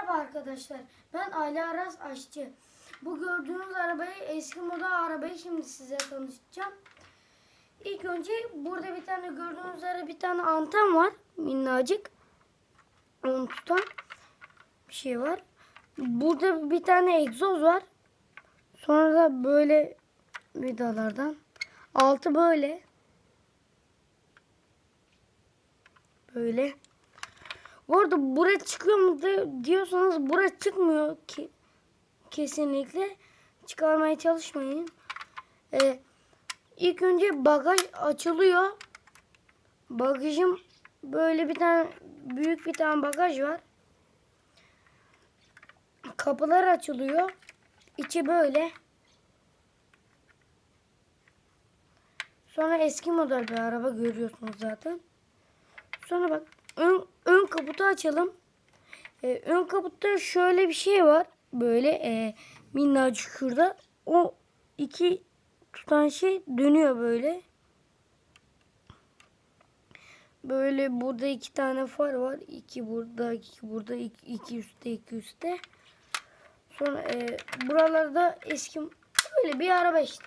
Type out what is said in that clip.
Merhaba arkadaşlar. Ben Ali Aras Aşçı. Bu gördüğünüz arabayı eski moda arabayı şimdi size tanıtacağım. İlk önce burada bir tane gördüğünüz üzere bir tane anten var. Minnacık. Onu tutan bir şey var. Burada bir tane egzoz var. Sonra da böyle vidalardan. Altı böyle. Böyle. Bu arada buraya çıkıyor mu di- diyorsanız buraya çıkmıyor ki kesinlikle. Çıkarmaya çalışmayın. Ee, ilk önce bagaj açılıyor. Bagajım böyle bir tane büyük bir tane bagaj var. Kapılar açılıyor. İçi böyle. Sonra eski model bir araba görüyorsunuz zaten. Sonra bak kaputu açalım. Ee, ön kaputta şöyle bir şey var. Böyle e, minnacık şurada. O iki tutan şey dönüyor böyle. Böyle burada iki tane far var. İki burada, iki burada, iki, iki üstte, iki üstte. Sonra e, buralarda eski böyle bir araba işte.